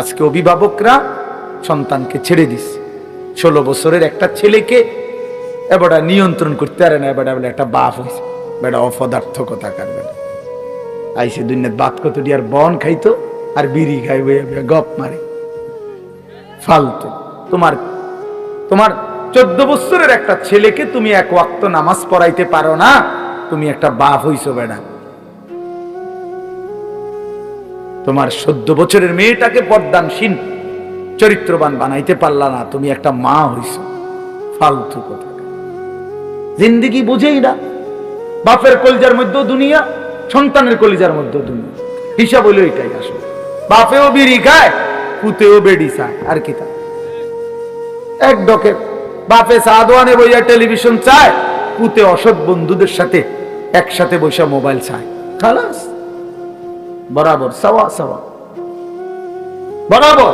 আজকে অভিভাবকরা সন্তানকে ছেড়ে দিস ষোলো বছরের একটা ছেলেকে এবারটা নিয়ন্ত্রণ করতে পারে না এবারটা বলে একটা বাপ হয়েছে। বেটা অপদার্থ কথা কার বেটা আইসে দুনিয়ার বাত কত আর বন খাইতো আর বিড়ি খাই গপ মারে। ফালতু। তোমার তোমার চোদ্দ বছরের একটা ছেলেকে তুমি এক ওয়াক্ত নামাজ পড়াইতে পারো না, তুমি একটা বাপ হইছো বেড়া তোমার চোদ্দ বছরের মেয়েটাকে পদ্মানসীন চরিত্রবান বানাইতে পারলা না, তুমি একটা মা হইছো। ফালতু কথা। জিন্দিগি বুঝেই না, বাপের কলিজার মধ্যেও দুনিয়া, সন্তানের কলিজার মধ্যেও দুনিয়া। হিসাব হইল এটাই আসলে। বাপেও বিড়ি খায়, পুতেও বেডি চায়, আর কি তা। এক ডকের বাপে সাদওয়ানে বইয়া টেলিভিশন চায়, পুতে অসৎ বন্ধুদের সাথে একসাথে বসে মোবাইল চায়। খালাস। বরাবর, সাওয়া সাওয়া। বরাবর।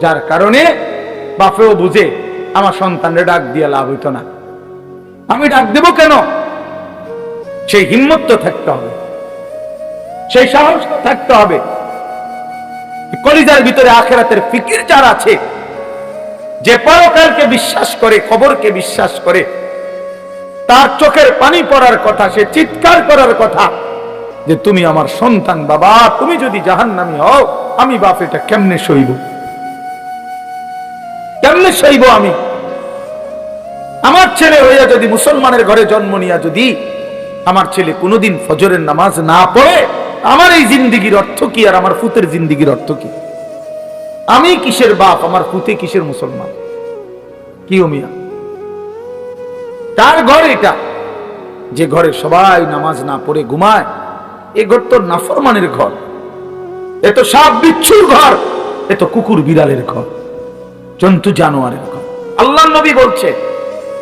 যার কারণে বাপেও বুঝে, আমার সন্তানের ডাক দিয়ে লাভ হইতো না। আমি ডাক দেব কেন? সেই হিম্মত তো থাকতে হবে। সেই সাহস থাকতে হবে। কলিজার ভিতরে আখেরাতের ফিকির যার আছে, যে পরকালকে বিশ্বাস করে, খবরকে বিশ্বাস করে, তার চোখের পানি পড়ার কথা, সে চিৎকার করার কথা যে তুমি আমার সন্তান, বাবা, তুমি যদি জাহান নামি হও, আমি বাপ, এটা কেমনে সইব? কেমনে সইব আমি? আমার ছেলে হইয়া যদি মুসলমানের ঘরে জন্ম নিয়া যদি আমার ছেলে কোনোদিন ফজরের নামাজ না পড়ে, আমার এই জিন্দিগির অর্থ কি আর আমার ফুতের জিন্দিগির অর্থ কি? আমি কিসের বাপ, আমার পুতে কিসের মুসলমান? কি ও মিয়া? তার ঘর এটা। যে ঘরে সবাই নামাজ না পড়ে ঘুমায় এ ঘর তো নাফরমানের ঘর। এ তো সাপ বিচ্ছুর ঘর। এ তো কুকুর বিড়ালের ঘর, জন্তু জানোয়ারের ঘর। আল্লাহ নবী বলছে,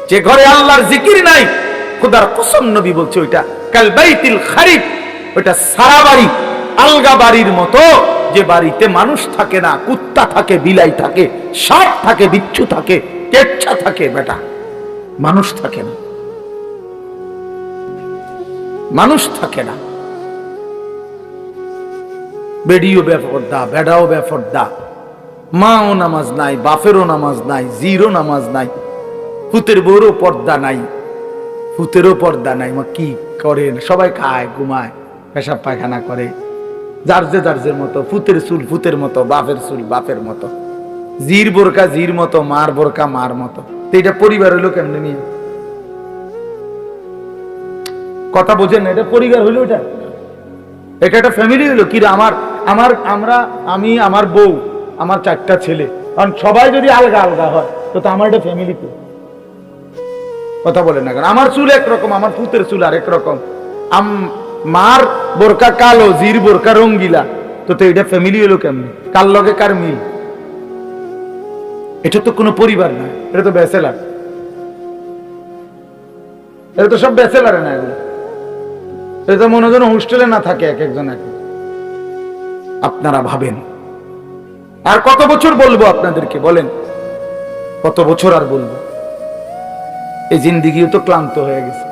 যে ঘরে আল্লাহর জিকির নাই, খোদার কসম নবী বলছে ওইটা কাল বাইতিল খারিফ, ওইটা সারা বাড়ি, আলগা বাড়ির মতো, যে বাড়িতে মানুষ থাকে না, কুত্তা থাকে, বিলাই থাকে, সাপ থাকে, বিচ্ছু থাকে, কেচ্ছা থাকে, বেটা। মানুষ থাকে না। মানুষ থাকে না। বেডিও বেফরদা বেডাও বেফরদা মাও নামাজ নাই, বাপেরও নামাজ নাই জিরো নামাজ নাই ফুতের বউরও পর্দা নাই ফুতেরও পর্দা নাই। মা কি করে সবাই খায়, ঘুমায়, পেশাব পায়খানা করে। যার যে মতো ফুতের চুল ফুতের মতো, বাপের চুল বাপের মতো। জির বোরকা জির মতো, মার বোরকা মার মতো। এটা পরিবার হইল কেমনে নিয়ে? কথা বোঝেন না, এটা পরিবার হইল এটা? এটা একটা ফ্যামিলি হইল? কি আমার? আমার, আমরা, আমি, আমার বউ, আমার চারটা ছেলে। কারণ সবাই যদি আলগা আলগা হয়, তো তো আমার এটা ফ্যামিলি তো কথা বলে না কেন? আমার চুল একরকম, আমার পুতের চুল আরেক রকম আম, মার বোরকা কালো, জির বোরকা রঙ্গিলা। তো তো এটা ফ্যামিলি হলো কেমন? কার লগে কার মিল? এটা তো কোনো পরিবার না, এটা তো ব্যাচেলার এটা তো সব ব্যাচেলার না এগুলো। এটা তো মনে হয় হোস্টেলে না থাকে এক একজন এক এক। আপনারা ভাবেন। আর কত বছর বলব আপনাদেরকে, বলেন। কত বছর আর বলব? এই জিন্দিগিও তো ক্লান্ত হয়ে গেছে।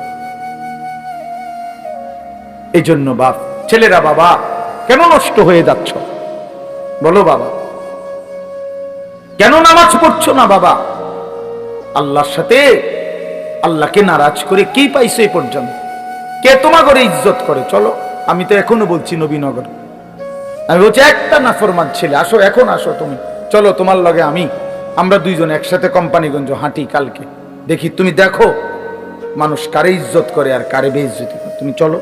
এই জন্য বাপ, ছেলেরা বাবা, কেন নষ্ট হয়ে যাচ্ছ? বলো বাবা। কেন নামাজ পড়ছো না বাবা? আল্লাহর সাথে আল্লাহকে নারাজ করে কি পাইছো এই পর্যন্ত? কে তোমা করে ইজ্জত করে? চলো, আমি তো এখনও বলছি নবীনগর। আমি বলছি, একটা নাফরমান ছেলে, আসো, এখন আসো তুমি। চলো, তোমার লগে আমি। আমরা দুইজন একসাথে কোম্পানিগঞ্জ হাঁটি কালকে। দেখি, তুমি দেখো, মানুষ কারে ইজ্জত করে আর কারে বেইজ্জতি করে। তুমি চলো।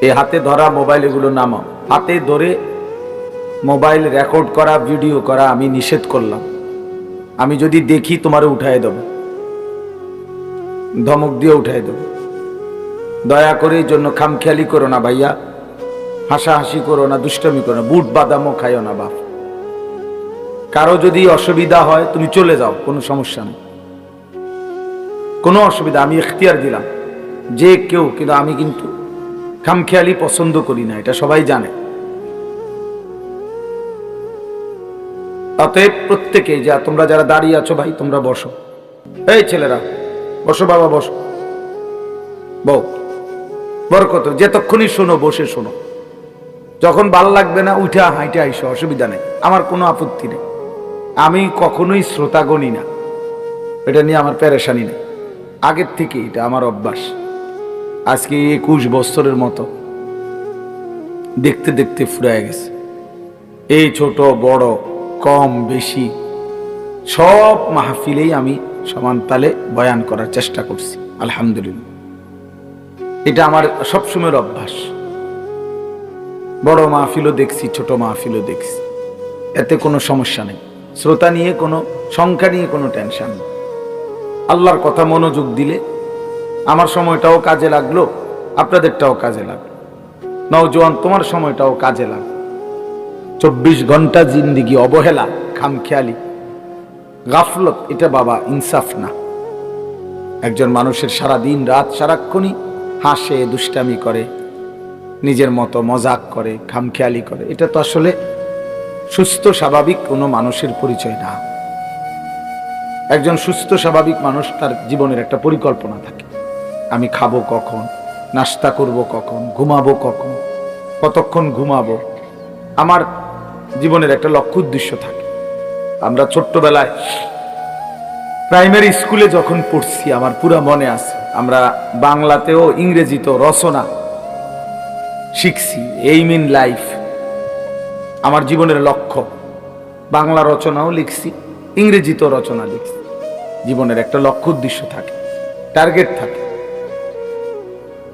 এই হাতে ধরা মোবাইল এগুলো নামাও। হাতে ধরে মোবাইল রেকর্ড করা, ভিডিও করা আমি নিষেধ করলাম। আমি যদি দেখি, তোমারে উঠায় দেব। ধমক দিয়ে উঠায় দেব। দয়া করে এই জন্য খামখেয়ালি করো না ভাইয়া। হাসাহাসি করো না, দুষ্টামি করো না, বুট বাদামও খাইও না বাপ। কারও যদি অসুবিধা হয়, তুমি চলে যাও, কোনো সমস্যা নেই। কোনো অসুবিধা, আমি এখতিয়ার দিলাম। যে কেউ, কিন্তু আমি কিন্তু খামখেয়ালি পছন্দ করি না, এটা সবাই জানে। অতএব প্রত্যেকে, যা তোমরা যারা দাঁড়িয়ে আছো ভাই, তোমরা বসো। এই ছেলেরা, বসো বাবা, বসো। বউ, বরকত, যেতক্ষণই শোনো, বসে শোনো। যখন ভালো লাগবে না, উঠা হাইটে আইসো, অসুবিধা নেই। আমার কোনো আপত্তি নেই। আমি কখনোই শ্রোতা গণি না। এটা নিয়ে আমার প্যারেশানি নেই। আগের থেকে এটা আমার অভ্যাস। আজকে একুশ বছরের মতো দেখতে দেখতে ফুরায় গেছে। এই ছোট, বড়, কম, বেশি, সব মাহফিলেই আমি সমান তালে বয়ান করার চেষ্টা করছি। আলহামদুলিল্লাহ। এটা আমার সবসময়ের অভ্যাস। বড় মাহফিলও দেখছি, ছোট মাহফিলও দেখছি। এতে কোনো সমস্যা নেই। শ্রোতা নিয়ে কোনো, সংখ্যা নিয়ে কোনো টেনশন নেই। আল্লাহর কথা মনোযোগ দিলে আমার সময়টাও কাজে লাগল, আপনাদেরটাও কাজে লাগল। নওজোয়ান, তোমার সময়টাও কাজে লাগল। চব্বিশ ঘণ্টা জিন্দিগি অবহেলা, খামখেয়ালি। গাফলত, এটা বাবা, ইনসাফ না। একজন মানুষের সারা দিন রাত সারাক্ষণই হাসে, দুষ্টামি করে নিজের মতো মজাক করে, খামখেয়ালি করে। এটা তো আসলে সুস্থ, স্বাভাবিক কোনো মানুষের পরিচয় না। একজন সুস্থ, স্বাভাবিক মানুষ তার জীবনের একটা পরিকল্পনা থাকে। আমি খাব কখন? নাস্তা করব কখন? ঘুমাবো কখন? কতক্ষণ ঘুমাবো? আমার জীবনের একটা লক্ষ্য উদ্দেশ্য থাকে। আমরা ছোট্টবেলায় প্রাইমারি স্কুলে যখন পড়ছি, আমার পুরা মনে আছে, আমরা বাংলাতেও ইংরেজিতেও রচনা শিখছি এইম ইন লাইফ আমার জীবনের লক্ষ্য, বাংলা রচনাও লিখছি, ইংরেজিতেও রচনা লিখছি। জীবনের একটা লক্ষ্য উদ্দেশ্য থাকে টার্গেট থাকে।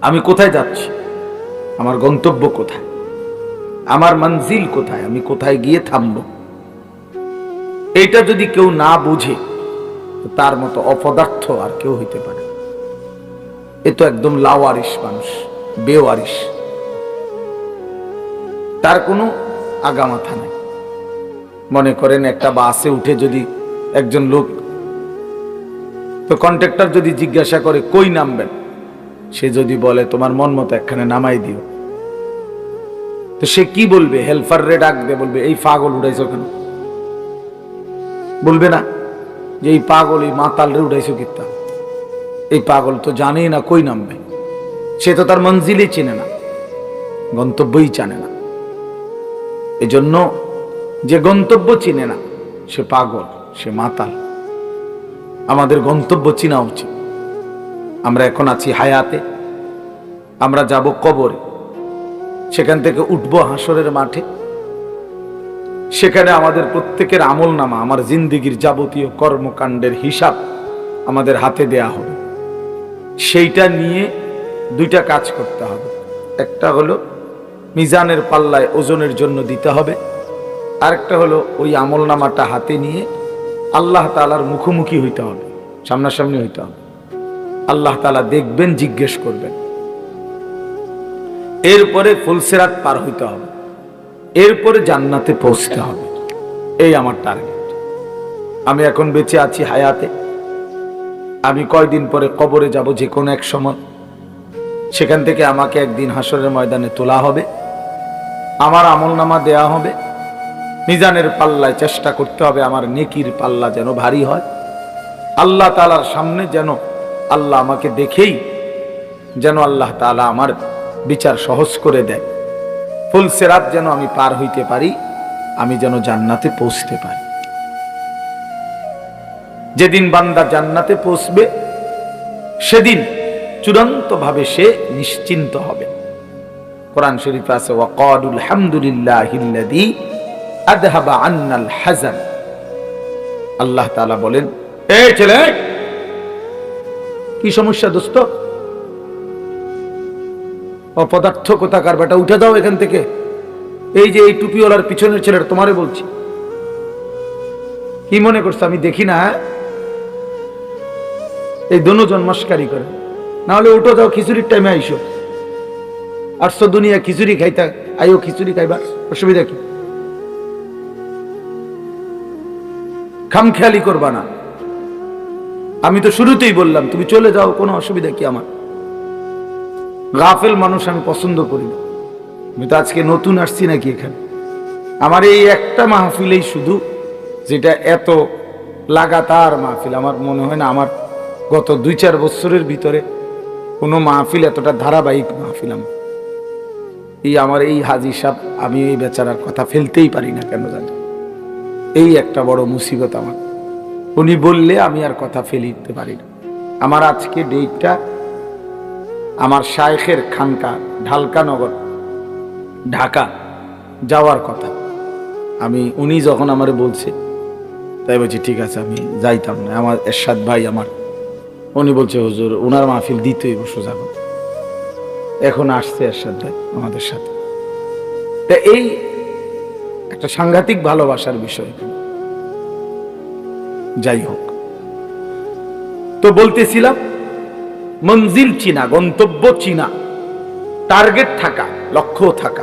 আমি কোথায় যাচ্ছি? আমার গন্তব্য কোথায়? আমার মঞ্জিল কোথায়? আমি কোথায় গিয়ে থামব? এইটা যদি কেউ না বুঝে তার মতো অপদার্থ আর কেউ হইতে পারে এ তো একদম লাওয়ারিস মানুষ বেওয়ারিস তার কোনো আগামাথা নাই। মনে করেন একটা বাসে উঠে যদি একজন লোক তো কন্ট্রাক্টর যদি জিজ্ঞাসা করে, কই নামবেন? সে যদি বলে, তোমার মন মতো একখানে নামাই দিও। তো সে কি বলবে? হেল্পার রে ডাক দে, বলবে, এই পাগল উড়াইছো কেন? বলবে না, যে এই পাগল, এই মাতাল রে উড়াইছো কিত্তা? এই পাগল তো জানেই না কই নামবে। সে তো তার মঞ্জিলই চেনে না, গন্তব্যই জানে না। এজন্য যে গন্তব্য চিনে না, সে পাগল, সে মাতাল। আমাদের গন্তব্য চিনা উচিত। আমরা এখন আছি হায়াতে। আমরা যাব কবরে। সেখান থেকে উঠব হাসরের মাঠে। সেখানে আমাদের প্রত্যেকের আমল নামা, আমার জিন্দিগির যাবতীয় কর্মকাণ্ডের হিসাব আমাদের হাতে দেয়া হবে। সেইটা নিয়ে দুইটা কাজ করতে হবে। একটা হলো মিজানের পাল্লায় ওজনের জন্য দিতে হবে। আরেকটা হলো ওই আমল নামাটা হাতে নিয়ে আল্লাহ তালার মুখোমুখি হইতে হবে, সামনাসামনি হইতে হবে। আল্লাহ তালা দেখবেন, জিজ্ঞেস করবেন। এরপরে ফুলসেরাত পার হইতে হবে। এরপরে জান্নাতে পৌঁছতে হবে। এই আমার টার্গেট আমি এখন বেঁচে আছি হায়াতে। আমি কয়দিন পরে কবরে যাব যে কোনো এক সময়। সেখান থেকে আমাকে একদিন হাসরের ময়দানে তোলা হবে। আমার আমল নামা দেয়া হবে। মিজানের পাল্লায় চেষ্টা করতে হবে, আমার নেকির পাল্লা যেন ভারী হয়। আল্লাহ তালার সামনে যেন আল্লাহ আমাকে দেখেই যেন আল্লাহ তালা আমার বিচার সহজ করে দেয়। ফুল সেরাত যেন আমি পার হইতে পারি, আমি যেন জান্নাতে পৌঁছতে পারি। যেদিন বান্দা জান্নাতে পৌঁছবে, সেদিন চূড়ান্তভাবে সে নিশ্চিন্ত হবে। কোরআন শরীফ আছে ওয়াকাদুল আন্নাল আল্লাহ তাআলা বলেন ছেলে, কি সমস্যা দোস্ত? অপদার্থ কোথাকার বেটা, উঠে দাও এখান থেকে। এই যে এই টুপিওয়ালার পিছনের ছেলের তোমারে বলছি। কি মনে করছ? আমি দেখি না হ্যাঁ? এই দনুজন মস্কারি করে। না হলে উঠো যাও, খিচুড়ির টাইমে আইসো। আটশো দুনিয়া খিচুড়ি খাইতা, আইও খিচুড়ি খাইবা অসুবিধা কি? খামখেয়ালি করবা না। আমি তো শুরুতেই বললাম, তুমি চলে যাও, কোনো অসুবিধা কি আমার? গাফেল মানুষ আমি পছন্দ করি না। আমি তো আজকে নতুন আসছি নাকি এখানে? আমার এই একটা মাহফিলেই শুধু, যেটা এত লাগাতার মাহফিল, আমার মনে হয় না আমার গত দুই চার বছরের ভিতরে কোনো মাহফিল এতটা ধারাবাহিক মাহফিল আমার এই আমার এই হাজি সাহেব, আমি এই বেচারার কথা ফেলতেই পারি না কেন জানি? এই একটা বড় মুসিবত আমার। উনি বললে আমি আর কথা ফেলিতে পারি না। আমার আজকে ডেটটা আমার শায়েখের খানকা ঢালকানগর ঢাকা যাওয়ার কথা। আমি, উনি যখন আমার বলছে, তাই বলছি, ঠিক আছে, আমি যাইতাম না। আমার এরশাদ ভাই আমার। উনি বলছে, হুজুর ওনার মাহফিল দিতেই সোজা কথা। এখন আসছে এরশাদ আমাদের সাথে। তা এই একটা সাংঘাতিক ভালোবাসার বিষয়। যাই হোক। তো বলতেছিলাম, মঞ্জিল চিনা, গন্তব্য চিনা টার্গেট থাকা, লক্ষ্য থাকা,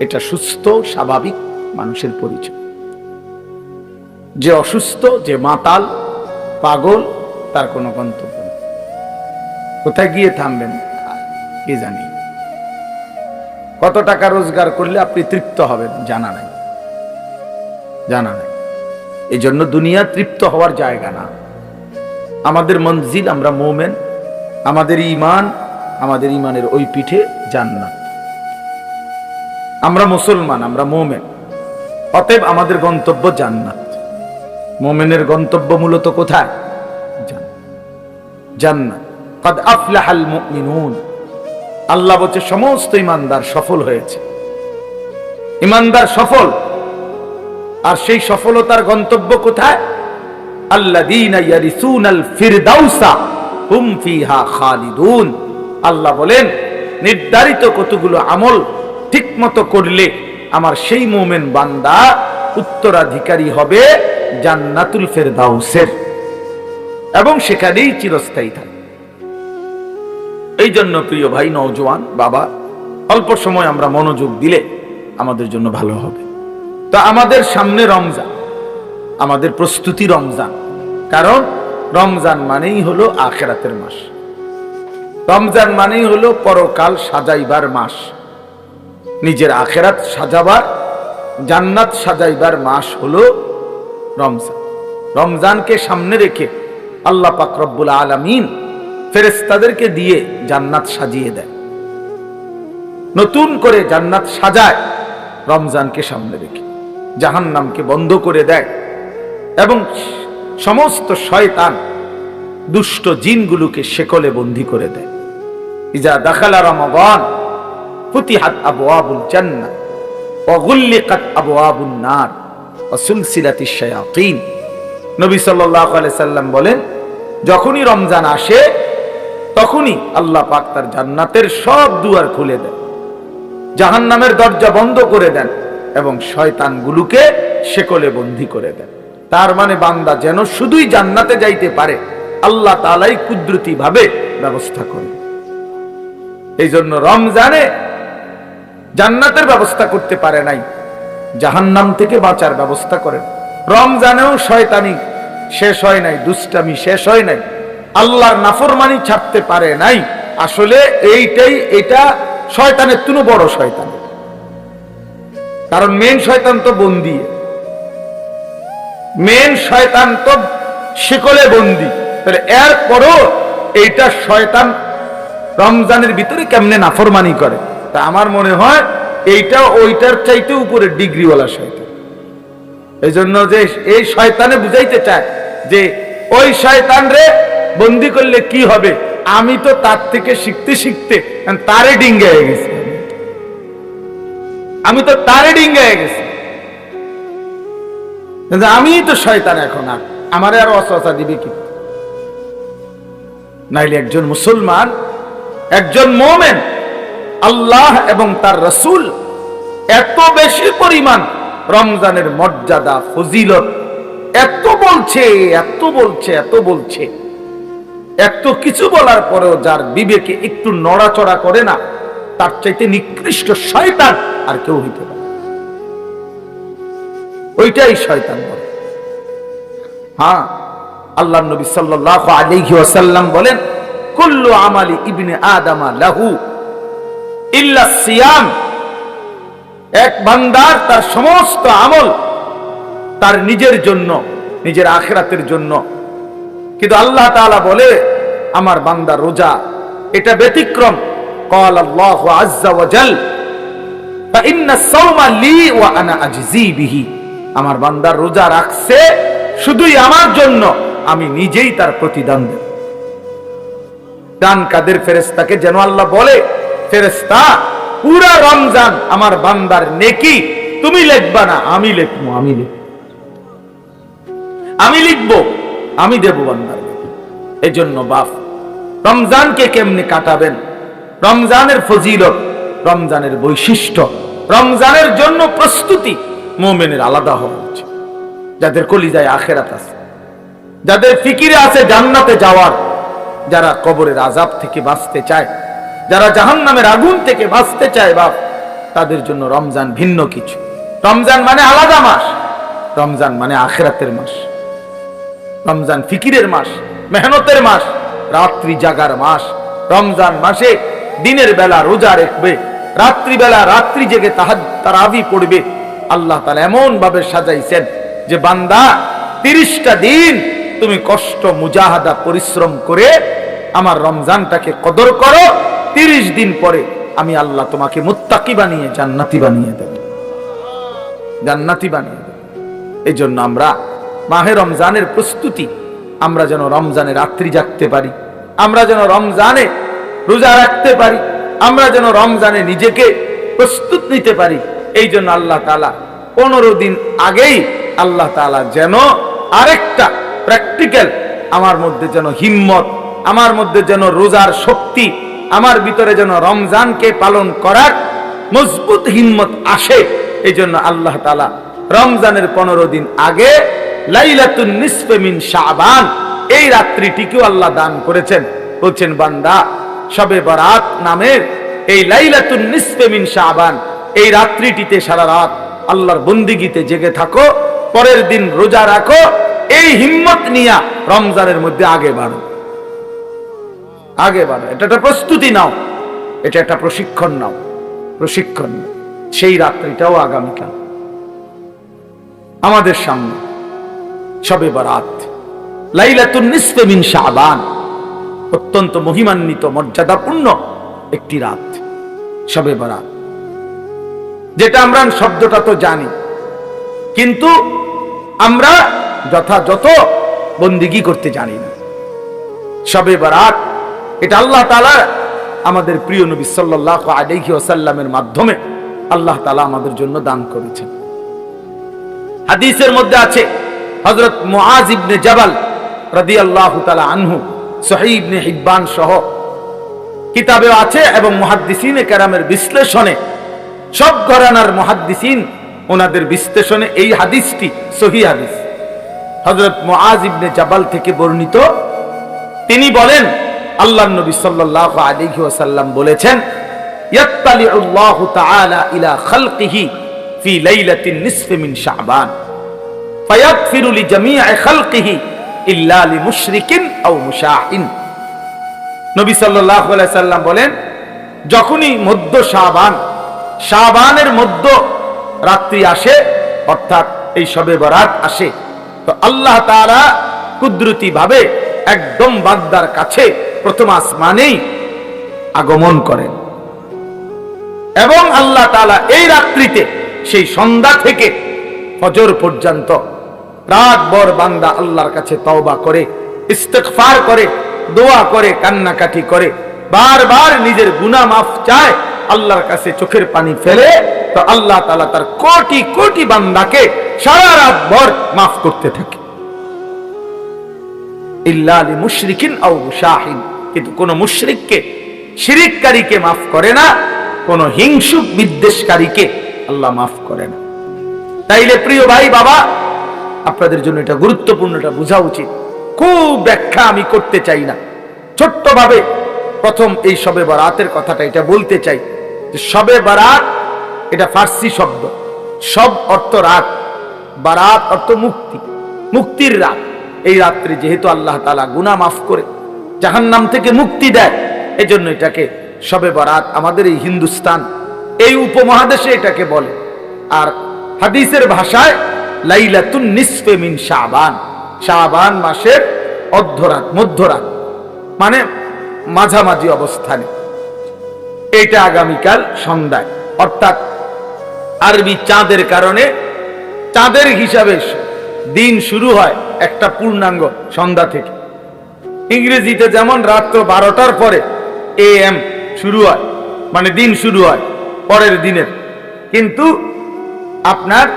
এটা সুস্থ, স্বাভাবিক মানুষের পরিচয়। যে অসুস্থ, যে মাতাল, পাগল, তার কোনো গন্তব্য নেই। কোথায় গিয়ে থামবেন? কি জানি? কত টাকা রোজগার করলে আপনি তৃপ্ত হবেন? জানা নাই। জানা নাই। এই জন্য দুনিয়া তৃপ্ত হওয়ার জায়গা না। আমাদের মঞ্জিল, আমরা মোমেন। আমাদের ইমান আমাদের ইমানের ওই পিঠে জান্নাত। আমরা মুসলমান, আমরা মোমেন। অতএব আমাদের গন্তব্য জান্নাত। মোমেনের গন্তব্য মূলত কোথায়? জান্নাত। জান্নাত। কদ আফলাহাল মুমিনুন। আল্লাহ বলছে, সমস্ত ইমানদার সফল হয়েছে। ইমানদার সফল। আর সেই সফলতার গন্তব্য কোথায়? আল্লাহ বলেন, নির্ধারিত কতগুলো আমল ঠিকমতো করলে আমার সেই মোমেন বান্দা উত্তরাধিকারী হবে জান্নাতুল ফেরদাউসের। এবং সেখানেই চিরস্থায়ী থাকে এই জন্য প্রিয় ভাই নওজোয়ান, বাবা, অল্প সময় আমরা মনোযোগ দিলে আমাদের জন্য ভালো হবে। তো আমাদের সামনে রমজান, আমাদের প্রস্তুতি রমজান। কারণ রমজান মানেই হলো আখেরাতের মাস। রমজান মানেই হলো পরকাল সাজাইবার মাস। নিজের আখেরাত সাজাবার, জান্নাত সাজাইবার মাস হলো রমজান। রমজানকে সামনে রেখে আল্লাহ পাক রব্বুল আলামিন ফেরেস্তাদেরকে দিয়ে জান্নাত সাজিয়ে দেয়। নতুন করে জান্নাত সাজায়, রমজানকে সামনে রেখে, জাহান্নামকে বন্ধ করে দেয় এবং সমস্ত শয়তান দুষ্ট জিনগুলোকে শেকলে বন্দি করে দেয়। ইজা দাখালা রমাবান ফুতিহাত আবু আবওয়াবুল জান্নাত ওয়াগুল্লিকাত আবওয়াবুন নার, ওয়া সুলসিলাতিশ শায়াতিন। নবী সাল্লাল্লাহু আলাইহি সাল্লাম বলেন, যখনই রমজান আসে তখনই আল্লাহ পাক তার জান্নাতের সব দুয়ার খুলে দেন। জাহান্নামের দরজা বন্ধ করে দেন এবং শয়তানগুলোকে শেকলে বন্দি করে দেন। তার মানে বান্দা যেন শুধুই জান্নাতে যাইতে পারে, আল্লাহ তালাই কুদরতি ভাবে ব্যবস্থা করে এই জন্য রমজানে জান্নাতের ব্যবস্থা করতে পারে নাই, জাহান্নাম থেকে বাঁচার ব্যবস্থা করেন। রমজানেও শয়তানি শেষ হয় নাই, দুষ্টামি শেষ হয় নাই আল্লাহর নাফরমানি ছাড়তে পারে নাই। আসলে এইটাই, এটা শয়তানের তুনো বড় শয়তান। কারণ মেন শয়তান তো বন্দি। মেন শয়তান তো শিকলে বন্দি। তাহলে এরপরও এইটা শয়তান রমজানের ভিতরে কেমনে নাফরমানি করে? তা আমার মনে হয় এইটা ওইটার চাইতে উপরে ডিগ্রিওয়ালা শয়তান। এই জন্য যে এই শয়তানে বুঝাইতে চায় যে ওই শয়তান রে বন্দি করলে কি হবে? আমি তো তার থেকে শিখতে শিখতে তারে ডিঙ্গে গেছি। আমি তো তারে ডিঙ্গে গেছি। আমি তো শয়তান এখন আর। আমারে আর অসহসা দিবে কি? নাইলে একজন মুসলমান, একজন মোমেন, আল্লাহ এবং তার রসুল এত বেশি পরিমাণ রমজানের মর্যাদা, ফজিলত, এত বলছে এত বলছে এত বলছে। এত কিছু বলার পরেও যার বিবেকে একটু নড়াচড়া করে না, তার চাইতে নিকৃষ্ট শয়তান আর কেউ হইতে পারে ওইটাই শয়তান বলে। হ্যাঁ আল্লাহ নবী সাল্লাল্লাহু আলাইহি ওয়াসাল্লাম বলেন, কুল্লু আমালি ইবনে আদামা লাহু ইল্লা সিয়াম। এক বান্দার তার সমস্ত আমল তার নিজের জন্য, নিজের আখেরাতের জন্য কিন্তু আল্লাহ তালা বলে, আমার বান্দা রোজা, এটা ব্যতিক্রম। কল আল্লাহ আমার বান্দার রোজা রাখছে শুধুই আমার জন্য, আমি নিজেই তার প্রতিদান দেব। ডান কাদের ফেরেস্তাকে যেন আল্লাহ বলে ফেরেস্তা পুরা রমজান আমার বান্দার নেকি, তুমি লিখবা না, আমি লিখব আমি লিখব। আমি লিখব আমি দেব বান্দার জন্য বাপ, রমজানকে কেমনে কাটাবেন? রমজানের ফজিলত, রমজানের বৈশিষ্ট্য, রমজানের জন্য প্রস্তুতি মোমেনের আলাদা হওয়া উচিত। যাদের কলিজায় আখেরাত আছে, যাদের ফিকিরে আছে জান্নাতে যাওয়ার, যারা কবরের আজাব থেকে বাঁচতে চায়, যারা জাহান্নামের আগুন থেকে বাঁচতে চায় বাপ, তাদের জন্য রমজান ভিন্ন কিছু। রমজান মানে আলাদা মাস, রমজান মানে আখেরাতের মাস। রমজান ফিকিরের মাস, মেহনতের মাস, রাত্রি জাগার মাস। রমজান মাসে দিনের বেলা রোজা রাখবে রাত্রি বেলা রাত্রি জেগে তাহার তারাবি পড়বে। আল্লাহ তালা এমন ভাবে সাজাইছেন যে, বান্দা, তিরিশটা দিন তুমি কষ্ট, মুজাহাদা, পরিশ্রম করে আমার রমজানটাকে কদর করো। তিরিশ দিন পরে আমি আল্লাহ তোমাকে মুত্তাকি বানিয়ে, জান্নাতি বানিয়ে দেব। জান্নাতি বানিয়ে দেব। এই জন্য আমরা মাহে রমজানের প্রস্তুতি, আমরা যেন রমজানে রাত্রি জাগতে পারি, আমরা যেন রমজানে রোজা রাখতে পারি, আমরা যেন রমজানে নিজেকে প্রস্তুত নিতে পারি। এই জন্য আল্লাহ তালা পনেরো দিন আগেই আল্লাহ তালা যেন আরেকটা প্র্যাকটিক্যাল আমার মধ্যে যেন হিম্মত, আমার মধ্যে যেন রোজার শক্তি, আমার ভিতরে যেন রমজানকে পালন করার মজবুত হিম্মত আসে। এই জন্য আল্লাহ তালা রমজানের পনেরো দিন আগে লাইলাতুন নিসফে মিন শাবান। এই রাত্রিটিকেও আল্লাহ দান করেছেন। বলছেন, বান্দা, সবে বরাত নামের এই লাইলাতুন নিসফে মিন শাবান, এই রাত্রিটিতে সারা রাত আল্লাহর বন্দিগিতে জেগে থাকো, পরের দিন রোজা রাখো, এই হিম্মত নিয়া রমজানের মধ্যে আগে বাড়ো। আগে বাড়ো। এটা একটা প্রস্তুতি নাও। এটা একটা প্রশিক্ষণ নাও। প্রশিক্ষণ। সেই রাত্রিটাও আগামীকাল। আমাদের সামনে। সবে বরাত। লাইলাতুন নিসফে মিন শাবান। অত্যন্ত মহিমান্বিত, মর্যাদাপূর্ণ একটি রাত, সবে বরাত। যেটা আমরা শব্দটা তো জানি, কিন্তু আমরা যথাযথ বন্দিগি করতে জানি না। সবে বরাত, এটা আল্লাহ তালা আমাদের প্রিয় নবী সাল্লাহ আলাইহি ওয়াসাল্লামের মাধ্যমে আল্লাহ তালা আমাদের জন্য দান করেছেন। হাদিসের মধ্যে আছে হজরত মুআজ ইবনে জাবাল রাদিয়াল্লাহু তাআলা আনহু, সহিহ ইবনে হিব্বান সহ কিতাবে আছে এবং মুহাদ্দিসিনে কেরামের বিশ্লেষণে সব ঘরানার মহাদ্দিসিন ওনাদের বিশ্লেষণে এই হাদিসটি সহি হাদিস। হজরত মুআজ ইবনে জাবাল থেকে বর্ণিত। তিনি বলেন আল্লাহ নবী সাল্লাল্লাহু আলাইহি ওয়াসাল্লাম বলেছেন, ইয়াত্তালিউল্লাহু তাআলা ইলা খালকিহি ফি লাইলাতিন নিসফি মিন শাবান। ইল্লা লিমুশরিকিন আও মুশাহিন। নবী সাল্লাম বলেন, যখনই মধ্য শাবান, শাবানের মধ্য রাত্রি আসে, অর্থাৎ এই বরাত আসে, তো আল্লাহ তাআলা কুদরতি ভাবে একদম বাগদার কাছে প্রথম আসমানেই আগমন করেন। এবং আল্লাহ তাআলা এই রাত্রিতে, সেই সন্ধ্যা থেকে ফজর পর্যন্ত রাত ভর বান্দা আল্লাহর কাছে তওবা করে, ইস্তেগফার করে, দোয়া করে, কান্নাকাটি করে, বারবার নিজের গুনাহ মাফ চায়, আল্লাহর কাছে চোখের পানি ফেলে, তো আল্লাহ তাআলা তার কোটি কোটি বান্দাকে সারা রাত ভর মাফ করতে থাকে। ইল্লা আলী মুশরিকিন আও মুশাহিন কিন্তু কোন মুশরিককে, শিরিককারীকে মাফ করে না, কোন হিংসুক বিদ্বেষকারীকে আল্লাহ মাফ করে না। তাইলে প্রিয় ভাই, বাবা, আপনাদের জন্য এটা গুরুত্বপূর্ণ, এটা বোঝা উচিত। খুব ব্যাখ্যা আমি করতে চাই না। ছোট্টভাবে প্রথম এই সবে বারাতের কথাটা এটা বলতে চাই যে সবে বারাত এটা ফার্সি শব্দ। সব অর্থ রাত, বারাত অর্থ মুক্তি, মুক্তির রাত। এই রাত্রে যেহেতু আল্লাহ তালা গুনা মাফ করে, জাহান্নাম থেকে মুক্তি দেয়, এজন্য এটাকে সবে বারাত আমাদের এই হিন্দুস্তান, এই উপমহাদেশে এটাকে বলে। আর হাদিসের ভাষায়, লাইলাতুন নিসফে মিন শাবান। শাবান মাসের অর্ধরাত, মধ্যরাত মানে মাঝামাঝি অবস্থানে। এটা আগামীকাল সন্ধ্যায়। অর্থাৎ আরবি চাঁদের কারণে চাঁদের হিসাবে দিন শুরু হয় একটা পূর্ণাঙ্গ সন্ধ্যা থেকে। ইংরেজিতে যেমন রাত্র বারোটার পরে এ এম শুরু হয় মানে দিন শুরু হয়, পরের দিনের। কিন্তু আপনার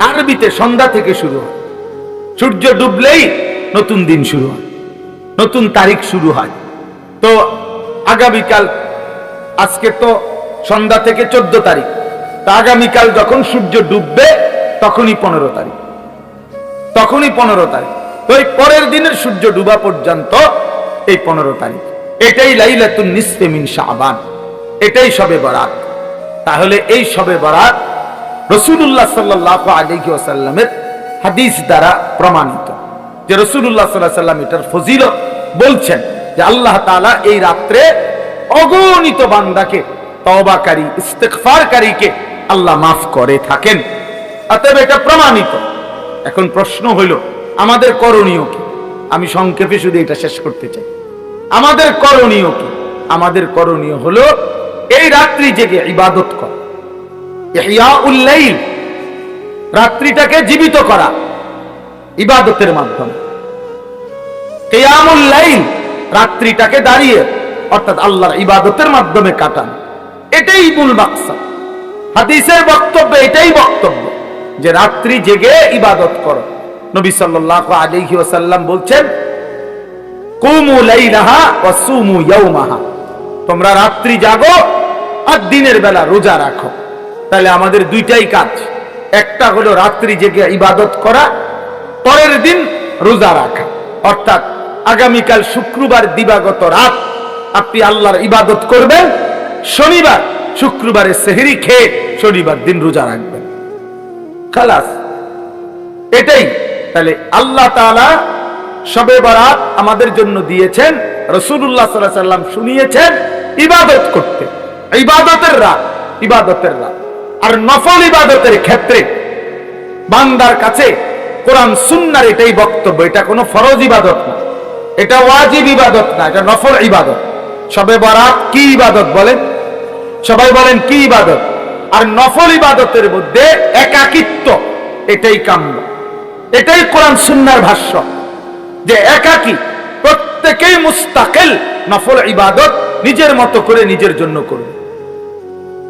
আরবিতে সন্ধ্যা থেকে শুরু হয়। সূর্য ডুবলেই নতুন দিন শুরু হয়। নতুন তারিখ শুরু হয়। তো আগামীকাল, আজকে তো সন্ধ্যা থেকে চোদ্দ তারিখ। তা আগামীকাল যখন সূর্য ডুববে, তখনই পনেরো তারিখ। তখনই পনেরো তারিখ। তো এই পরের দিনের সূর্য ডুবা পর্যন্ত এই পনেরো তারিখ। এটাই লাইলাতুন নিসফে মিন শাবান। এটাই সবে বরাত। তাহলে এই সবে বরাত রসুল্লাহ সাল্লাহ আলাইহি ওয়াসাল্লামের হাদিস দ্বারা প্রমাণিত যে রসুল্লাহ সাল্লাহ সাল্লাম এটার ফজিলত বলছেন যে আল্লাহ তাআলা এই রাত্রে অগণিত বান্দাকে, তওবাকারী, ইস্তেগফারকারীকে আল্লাহ মাফ করে থাকেন। অতএব এটা প্রমাণিত। এখন প্রশ্ন হইল, আমাদের করণীয় কি? আমি সংক্ষেপে শুধু এটা শেষ করতে চাই। আমাদের করণীয় কি? আমাদের করণীয় হলো এই রাত্রি জেগে ইবাদত করা। রাত্রিটাকে জীবিত করা ইবাদতের মাধ্যমে। রাত্রিটাকে দাঁড়িয়ে, অর্থাৎ আল্লাহর ইবাদতের মাধ্যমে কাটান। এটাই মূল বাক্সা হাদিসের বক্তব্য এটাই বক্তব্য যে রাত্রি জেগে ইবাদত করো। নবী সাল্লাল্লাহু আলাইহি ওয়াসাল্লাম বলছেন সুমু তোমরা রাত্রি জাগো আর দিনের বেলা রোজা রাখো। তাহলে আমাদের দুইটাই কাজ। একটা হলো রাত্রি জেগে ইবাদত করা, পরের দিন রোজা রাখা। অর্থাৎ আগামীকাল শুক্রবার দিবাগত রাত আপনি আল্লাহর ইবাদত করবেন, শনিবার শুক্রবারে সেহরি খেয়ে শনিবার দিন রোজা রাখবেন। খালাস, এটাই। তাহলে আল্লাহ তাআলা সবে বরাত আমাদের জন্য দিয়েছেন রসুল্লাহ সাল্লাহ সাল্লাম শুনিয়েছেন, ইবাদত করতে। ইবাদতের রাত ইবাদতের রাত। আর নফল ইবাদতের ক্ষেত্রে বান্দার কাছে কোরআন সুন্নার এটাই বক্তব্য, এটা কোনো ফরজ ইবাদত না। এটা ওয়াজিব ইবাদত না, এটা নফল ইবাদত। সবে বরাত কি ইবাদত বলেন? সবাই বলেন কি ইবাদত? আর নফল ইবাদতের মধ্যে একাকিত্ব, এটাই কাম্য। এটাই কোরআন সুন্নার ভাষ্য, যে একাকি, প্রত্যেকেই মুস্তাকেল, নফল ইবাদত নিজের মতো করে নিজের জন্য করবে।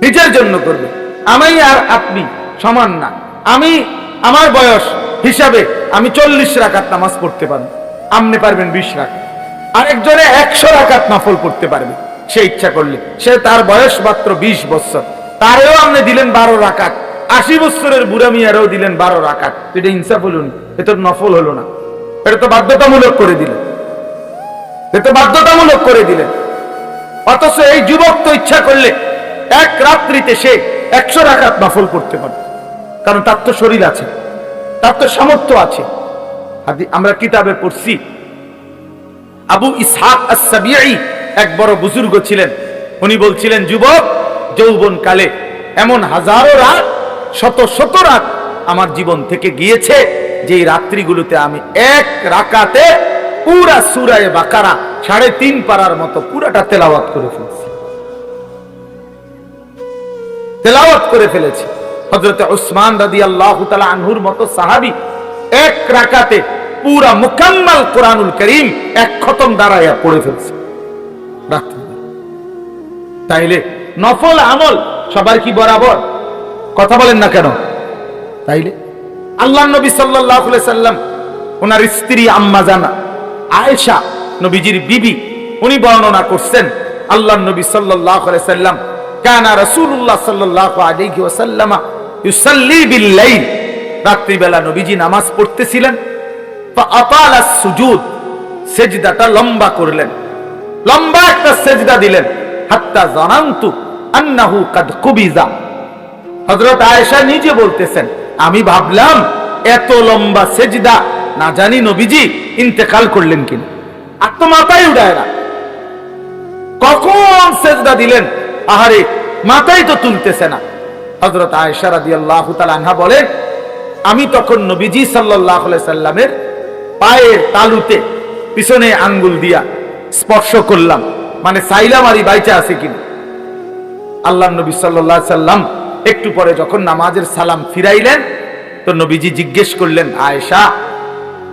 নিজের জন্য করবে। আমি আর আপনি সমান না। আমি আমার বয়স হিসাবে আমি চল্লিশ রাকাত নামাজ পড়তে পারব। আপনি পারবেন বিশ রাকাত। আরেকজনে একশো রাকাত নফল পড়তে পারবে। সে ইচ্ছা করলে। সে তার বয়স মাত্র বিশ বছর। তারেও আপনি দিলেন বারো রাকাত। আশি বছরের বুড়া মিয়ারও দিলেন বারো রাকাত। এটা ইনসাফ হলো না। নফল হলো না। এটা তো বাধ্যতামূলক করে দিলেন। এটা বাধ্যতামূলক করে দিলেন। অথচ এই যুবক তো ইচ্ছা করলে এক রাত্রিতে সে একশো রাকাত নফল করতে পারে কারণ তার তো শরীর আছে, তার তো সামর্থ্য আছে। আমরা কিতাবে পড়ছি, আবু ইসহাক এক বড় বুজুর্গ ছিলেন। উনি বলছিলেন, যুবক যৌবন কালে এমন হাজারো রাত, শত শত রাত আমার জীবন থেকে গিয়েছে যে রাত্রিগুলোতে আমি এক রাকাতে পুরা সুরায় বাকারা সাড়ে তিন পারার মতো পুরাটা তেলাওয়াত করে ফেলছি। তেলাওয়াত করে ফেলেছে। হজরত উসমান রাদি আল্লাহ আনহুর মতো সাহাবি এক রাকাতে পুরা মুকাম্মাল কোরআনুল করিম এক খতম দাঁড়াইয়া পড়ে ফেলছে। তাইলে নফল আমল সবার কি বরাবর? কথা বলেন না কেন? তাইলে আল্লাহ নবী সাল্লাহ সাল্লাম, ওনার স্ত্রী আম্মা জানা, আয়েশা নবীজির বিবি, উনি বর্ণনা করছেন, আল্লাহ নবী সাল্লাহ সাল্লাম কানা রাত্রিবেলা নবীজি নামাজ পড়তেছিলেন সেজদাটা লম্বা করলেন। লম্বা একটা সেজদা দিলেন, হাত্তা আন্নাহু কাদ কুবিজা। আয়েশা নিজে বলতেছেন, আমি ভাবলাম এত লম্বা সেজদা, না জানি নবীজি ইন্তেকাল করলেন কিনা। আর তো মাথায় উঠায় না। কখন সেজদা দিলেন? আহারে, মাথায় তো তুলতেছে না। হজরত আয়েশা রাদিয়াল্লাহু তাআলা আনহা আমি তখন নবীজি আলাইহি সাল্লামের পায়ের তালুতে পিছনে আঙ্গুল দিয়া স্পর্শ করলাম। মানে সাইলাম আরি বাইচা আছে কিনা? আল্লাহ নবী আলাইহি সাল্লাম একটু পরে যখন নামাজের সালাম ফিরাইলেন, তো নবীজি জিজ্ঞেস করলেন, আয়েশা,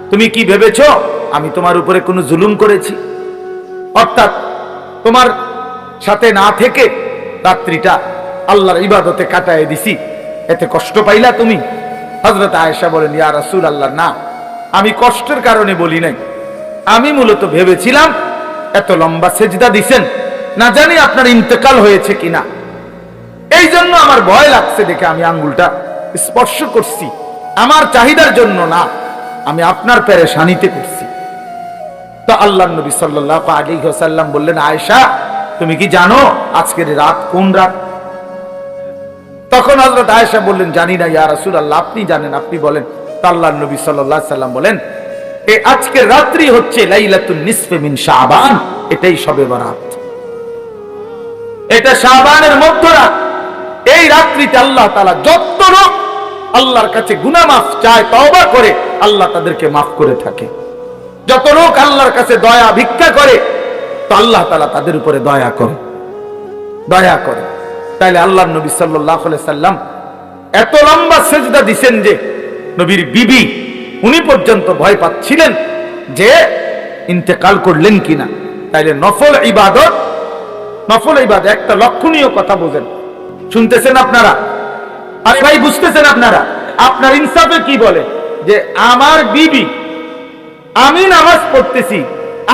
তুমি কি ভেবেছ আমি তোমার উপরে কোনো জুলুম করেছি? অর্থাৎ তোমার সাথে না থেকে রাত্রিটা আল্লাহর ইবাদতে কাটায় দিছি। এতে কষ্ট পাইলা তুমি? হজরত আয়েশা বলেন, ইয়া রাসূল আল্লাহ না, আমি কষ্টের কারণে বলি নাই। আমি মূলত ভেবেছিলাম, এত লম্বা সেজদা দিছেন, না জানি আপনার ইন্তেকাল হয়েছে কিনা। এই জন্য আমার ভয় লাগছে দেখে আমি আঙ্গুলটা স্পর্শ করছি। আমার চাহিদার জন্য না, আমি আপনার পেরেশানিতে করছি তো আল্লাহ নবী সাল্লাহ আলী সাল্লাম বললেন, আয়েশা তুমি কি জানো আজকের রাত কোন রাত? তখন হজরত আয়েশা বললেন, জানি না ইয়া রাসূল আল্লাহ আপনি জানেন, আপনি বলেন। তো আল্লাহ নবী আলাইহি সাল্লাম বলেন এই আজকের রাত্রি হচ্ছে লাইলাতুন নিসফে মিন শাবান, এটাই সবে বরাত। এটা শাবানের মধ্যরাত। এই রাত্রিতে আল্লাহ তাআলা যত লোক আল্লাহর কাছে গুনা মাফ চায়, তওবা করে, আল্লাহ তাদেরকে মাফ করে থাকে। যত লোক আল্লাহর কাছে দয়া ভিক্ষা করে তো আল্লাহ তালা তাদের উপরে দয়া করে। দয়া করে। তাইলে আল্লাহ নবী সাল্লাহ সাল্লাম এত লম্বা সেজদা দিছেন যে নবীর বিবি, উনি পর্যন্ত ভয় পাচ্ছিলেন যে ইন্তেকাল করলেন কিনা। তাইলে নফল ইবাদত নফল ইবাদত একটা লক্ষণীয় কথা বোঝেন। শুনতেছেন আপনারা? আরে ভাই, বুঝতেছেন আপনারা? আপনার ইনসাফে কি বলে? যে আমার বিবি, আমি নামাজ পড়তেছি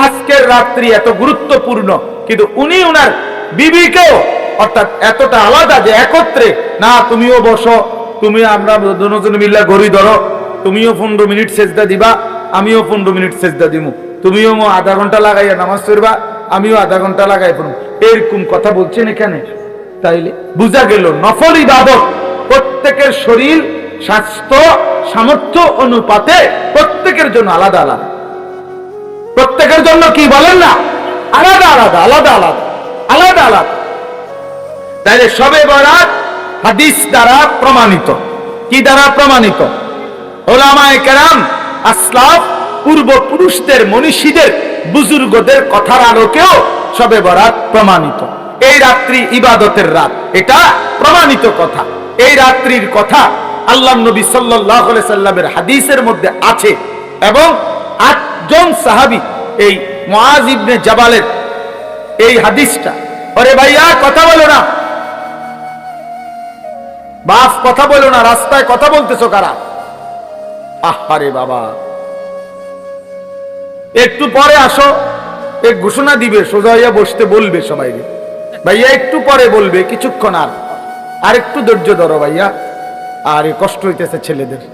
আজকের রাত্রি এত গুরুত্বপূর্ণ, কিন্তু উনি উনার বিবিকেও অর্থাৎ এতটা আলাদা যে একত্রে, না, তুমিও বসো, তুমি আমরা দুজন মিল্লা গড়ি ধরো, তুমিও পনেরো মিনিট সেজদা দিবা, আমিও পনেরো মিনিট সেজদা দিব তুমিও আধা ঘণ্টা লাগাইয়া নামাজ পড়বা, আমিও আধা ঘণ্টা লাগাই পড়ব। এরকম কথা বলছেন এখানে। তাইলে বুঝা গেল, নফল ইবাদত প্রত্যেকের শরীর, স্বাস্থ্য, সামর্থ্য, অনুপাতে প্রত্যেকের জন্য আলাদা আলাদা। প্রত্যেকের জন্য কি বলেন না? আলাদা আলাদা আলাদা আলাদা আলাদা আলাদা। তাইলে সবে বরাত হাদিস দ্বারা প্রমাণিত। কি দ্বারা প্রমাণিত? ওলামায়ে কেরাম, আসলাফ, পূর্বপুরুষদের, মনীষীদের, বুজুর্গদের কথার আলোকেও সবে বরাত প্রমাণিত। এই রাত্রি ইবাদতের রাত, এটা প্রমাণিত কথা। এই রাত্রির কথা আল্লাহ নবী সাল্লাহ সাল্লামের হাদিসের মধ্যে আছে এবং আটজন সাহাবি, এই মুআজ ইবনে জাবালের এই হাদিসটা, ওরে ভাইয়া, কথা বলো না। বাস, কথা বলো না, রাস্তায় কথা বলতেছো কারা? আহারে বাবা। একটু পরে আসো এক ঘোষণা দিবে, সোজা হইয়া বসতে বলবে সবাইকে ভাইয়া, একটু পরে বলবে, কিছুক্ষণ আর। আর একটু ধৈর্য ধরো ভাইয়া। আর, কষ্ট হইতেছে ছেলেদের।